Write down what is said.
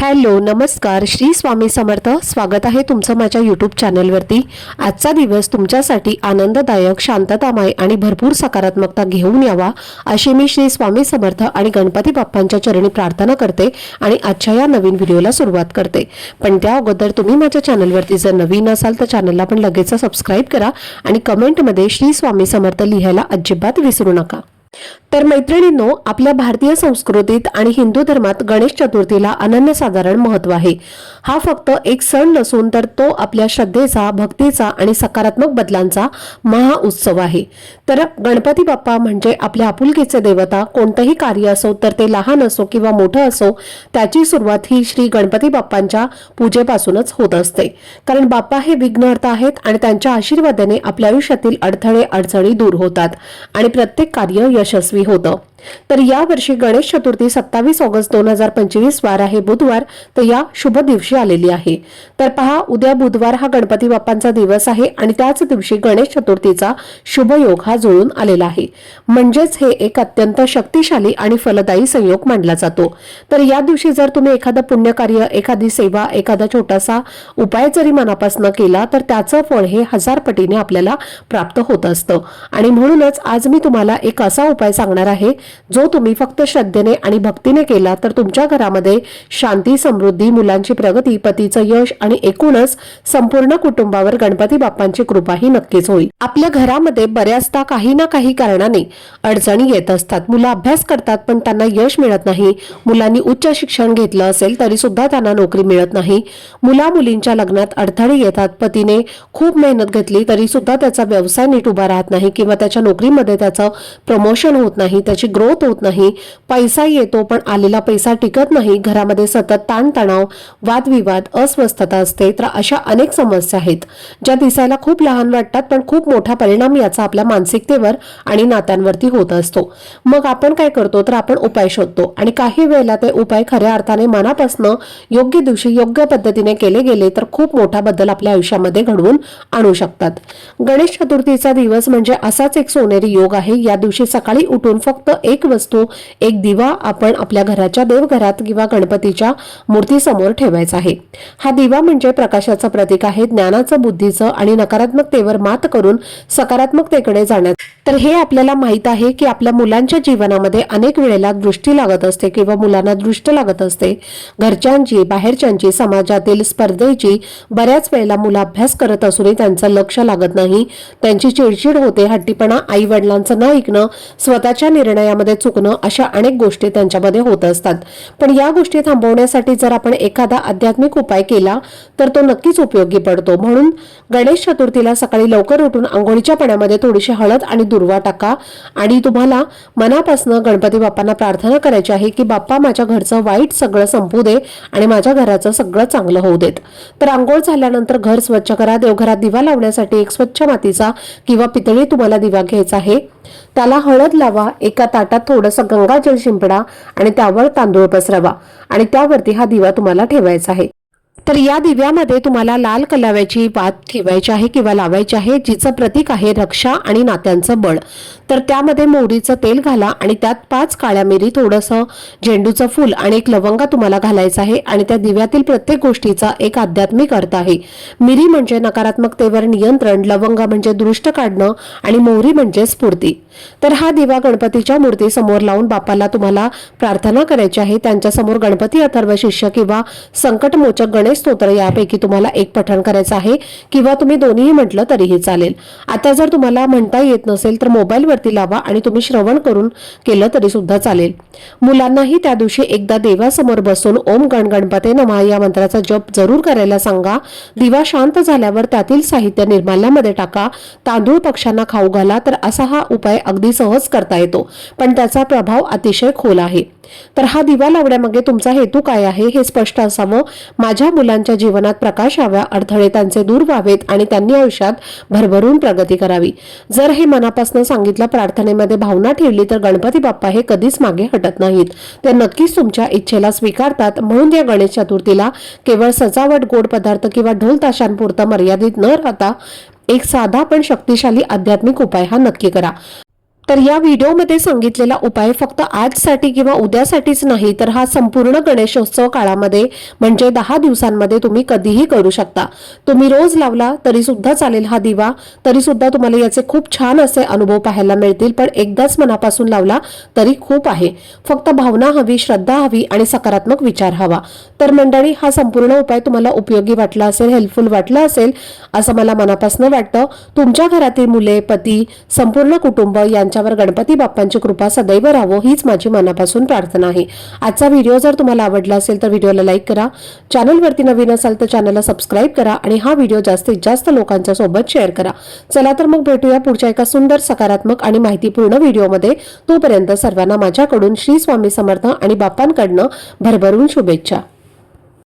Hello नमस्कार. श्री स्वामी समर्थ. स्वागत आहे तुमचं माझ्या यूट्यूब चॅनलवरती आजचा दिवस तुमच्यासाठी आनंददायक शांततामय आणि भरपूर सकारात्मकता घेऊन यावा अशी मी श्री स्वामी समर्थ आणि गणपती बाप्पांच्या चरणी प्रार्थना करते आणि आजच्या या नवीन व्हिडिओला सुरुवात करते. पण त्या अगोदर तुम्ही माझ्या चॅनलवरती जर नवीन असाल तर चॅनलला पण लगेच सबस्क्राईब करा आणि कमेंटमध्ये श्री स्वामी समर्थ लिहायला अजिबात विसरू नका. तर मैत्रिणींनो आपल्या भारतीय संस्कृतीत आणि हिंदू धर्मात गणेश चतुर्थीला अनन्यसाधारण महत्त्व आहे. हा फक्त एक सण नसून तर तो आपल्या श्रद्धेचा भक्तीचा आणि सकारात्मक बदलांचा महाउत्सव आहे. तर गणपती बाप्पा म्हणजे आपल्या आपुलकीचे देवता कोणतंही कार्य असो तर ते लहान असो किंवा मोठं असो त्याची सुरुवात ही श्री गणपती बाप्पांच्या पूजेपासूनच होत असते. कारण बाप्पा हे विघ्नहर्ता आहेत आणि त्यांच्या आशीर्वादाने आपल्या आयुष्यातील अडथळे अडचणी दूर होतात आणि प्रत्येक कार्य यशस्वी होतं. तर या वर्षी गणेश चतुर्थी सत्तावीस ऑगस्ट दोन हजार पंचवीस वार आहे. बुधवार तर या शुभ दिवशी आलेली आहे. तर पहा उद्या बुधवार हा गणपती बाप्पांचा दिवस आहे आणि त्याच दिवशी गणेश चतुर्थीचा शुभ योग हा जुळून आलेला आहे. म्हणजेच हे एक अत्यंत शक्तिशाली आणि फलदायी संयोग मानला जातो. तर या दिवशी जर तुम्ही एखादं पुण्यकार्य एखादी सेवा एखादा छोटासा उपाय जरी मनापासून केला तर त्याचं फळ हे हजार पटीने आपल्याला प्राप्त होत असतं. आणि म्हणूनच आज मी तुम्हाला एक असा उपाय सांगणार आहे जो तुम्ही फक्त श्रद्धेने आणि भक्तीने केला तर तुमच्या घरामध्ये शांती समृद्धी मुलांची प्रगती पतीचं यश आणि एकूणच संपूर्ण कुटुंबावर गणपती बाप्पांची कृपा ही नक्कीच होईल. आपल्या घरामध्ये बऱ्याचदा काही ना काही कारणाने अडचणी येत असतात. मुलं अभ्यास करतात पण त्यांना यश मिळत नाही. मुलांनी उच्च शिक्षण घेतलं असेल तरी सुद्धा त्यांना नोकरी मिळत नाही. मुला मुलींच्या लग्नात अडथळे येतात. पतीने खूप मेहनत घेतली तरी सुद्धा त्याचा व्यवसाय नीट उभा राहत नाही किंवा त्याच्या नोकरीमध्ये त्याचं प्रमोशन होत नाही. त्याची ग्रोथ होत नाही पैसा येतो पण आलेला पैसा टिकत नाही घरामध्ये सतत ताणतणाव वादविवाद अस्वस्थता असते तर अशा अनेक समस्या आहेत ज्या दिसायला खूप लहान वाटतात पण खूप मोठा परिणाम याचा आपल्या मानसिकतेवर आणि नात्यांवरती होत असतो. मग आपण काय करतो? तर आपण उपाय शोधतो आणि काही वेळेला ते उपाय खऱ्या अर्थाने मनापासनं योग्य दिवशी योग्य पद्धतीने केले गेले तर खूप मोठा बदल आपल्या आयुष्यामध्ये घडवून आणू शकतात. गणेश चतुर्थीचा दिवस म्हणजे असाच एक सोनेरी योग आहे. या दिवशी सकाळी उठून फक्त एक वस्तू एक दिवा आपण आपल्या घराच्या देवघरात किंवा गणपतीच्या मूर्तीसमोर ठेवायचा आहे. हा दिवा म्हणजे प्रकाशाचं प्रतीक आहे ज्ञानाचं बुद्धीचं आणि नकारात्मकतेवर मात करून सकारात्मकतेकडे जाण्यात तर हे आपल्याला माहीत आहे की आपल्या मुलांच्या जीवनामध्ये अनेक वेळेला दृष्टी लागत असते किंवा मुलांना दृष्ट लागत असते. घरच्यांची बाहेरच्यांची समाजातील स्पर्धेची बऱ्याच वेळेला मुलं अभ्यास करत असूनही त्यांचं लक्ष लागत नाही. त्यांची चिडचिड होते हट्टीपणा आई वडिलांचं न ऐकणं स्वतःच्या निर्णयामध्ये चुकणं अशा अनेक गोष्टी त्यांच्यामध्ये होत असतात. पण या गोष्टी थांबवण्यासाठी जर आपण एखादा आध्यात्मिक उपाय केला तर तो नक्कीच उपयोगी पडतो. म्हणून गणेश चतुर्थीला सकाळी लवकर उठून आंघोळीच्या पाण्यामध्ये थोडीशी हळद आणि दुर्वा टाका आणि तुम्हाला मनापासून गणपती बाप्पांना प्रार्थना करायची आहे की बाप्पा माझ्या घरचं वाईट सगळं संपू दे आणि माझ्या घराचं सगळं चांगलं होऊ देत. तर आंघोळ झाल्यानंतर घर स्वच्छ करा. देवघरात दिवा लावण्यासाठी एक स्वच्छ मातीचा किंवा पितळी तुम्हाला दिवा घ्यायचा आहे. त्याला हळद लावा एका ताटात थोडंसं गंगाजल शिंपडा आणि त्यावर तांदूळ पसरवा आणि त्यावरती हा दिवा तुम्हाला ठेवायचा आहे. तर या दिव्यामध्ये तुम्हाला लाल कलाव्याची वात ठेवायची आहे किंवा लावायची आहे जिचं प्रतीक आहे रक्षा आणि नात्यांचं बळ. तर त्यामध्ये मोहरीचं तेल घाला आणि त्यात पाच काळ्या मिरी थोडंसं झेंडूचं फूल आणि एक लवंगा तुम्हाला घालायचं आहे आणि त्या दिव्यातील प्रत्येक गोष्टीचा एक आध्यात्मिक अर्थ आहे. मिरी म्हणजे नकारात्मकतेवर नियंत्रण लवंगा म्हणजे दृष्ट काढणं आणि मोहरी म्हणजे स्फूर्ती. तर हा दिवा गणपतीच्या मूर्ती समोर लावून बापाला तुम्हाला प्रार्थना करायची आहे. त्यांच्यासमोर गणपती अथर्व शिष्य किंवा संकटमोचक गणेश स्तोत्र यापैकी तुम्हाला एक पठण करायचं आहे किंवा तुम्ही दोन्हीही म्हटलं तरीही चालेल. आता जर तुम्हाला म्हणता येत नसेल तर मोबाईलवरती लावा आणि तुम्ही श्रवण करून केलं तरी सुद्धा चालेल. मुलांनाही त्या दिवशी एकदा देवासमोर बसून ओम गण गणपते नमा या मंत्राचा जप जरूर करायला सांगा. दिवा शांत झाल्यावर त्यातील साहित्य निर्माल्यामध्ये टाका. तांदूळ पक्ष्यांना खाऊ घाला. तर असा हा उपाय अगदी सहज करता येतो. पण त्याचा प्रभाव अतिशय खोल आहे. तर हा दिवा लावण्यामागे तुमचा हेतू काय आहे हे स्पष्ट असावं. माझ्या मुलांच्या जीवनात प्रकाश याव्या अडथळे त्यांचे दूर व्हावेत आणि त्यांनी आयुष्यात भरभरून प्रगती करावी. जर हे मनापासून सांगितलं प्रार्थनेमध्ये भावना ठेवली तर गणपती बाप्पा हे कधीच मागे हटत नाहीत. ते नक्कीच तुमच्या इच्छेला स्वीकारतात. म्हणून या गणेश चतुर्थीला केवळ सजावट गोड पदार्थ किंवा ढोल ताशांपुरता मर्यादित न राहता एक साधा पण शक्तिशाली आध्यात्मिक उपाय हा नक्की करा. तर या व्हिडिओमध्ये सांगितलेला उपाय फक्त आजसाठी किंवा उद्यासाठीच नाही तर हा संपूर्ण गणेशोत्सव काळामध्ये म्हणजे दहा दिवसांमध्ये तुम्ही कधीही करू शकता. तुम्ही रोज लावला तरी सुद्धा चालेल हा दिवा. तरी सुद्धा तुम्हाला याचे खूप छान असे अनुभव पाहायला मिळतील पण एकदाच मनापासून लावला तरी खूप आहे. फक्त भावना हवी श्रद्धा हवी आणि सकारात्मक विचार हवा. तर मंडळी हा संपूर्ण उपाय तुम्हाला उपयोगी वाटला असेल हेल्पफुल वाटला असेल असं मला मनापासून वाटतं. तुमच्या घरातील मुले पती संपूर्ण कुटुंब यांच्या यांच्यावर गणपती बाप्पांची कृपा सदैव राहावं हीच माझी मनापासून प्रार्थना आहे. आजचा व्हिडिओ जर तुम्हाला आवडला असेल तर व्हिडिओला लाईक करा. चॅनलवरती नवीन असाल तर चॅनलला सबस्क्राईब करा आणि हा व्हिडिओ जास्तीत जास्त लोकांच्या सोबत शेअर करा. चला तर मग भेटूया पुढच्या एका सुंदर सकारात्मक आणि माहितीपूर्ण व्हिडिओमध्ये. तोपर्यंत सर्वांना माझ्याकडून श्री स्वामी समर्थ आणि बाप्पांकडनं भरभरून शुभेच्छा.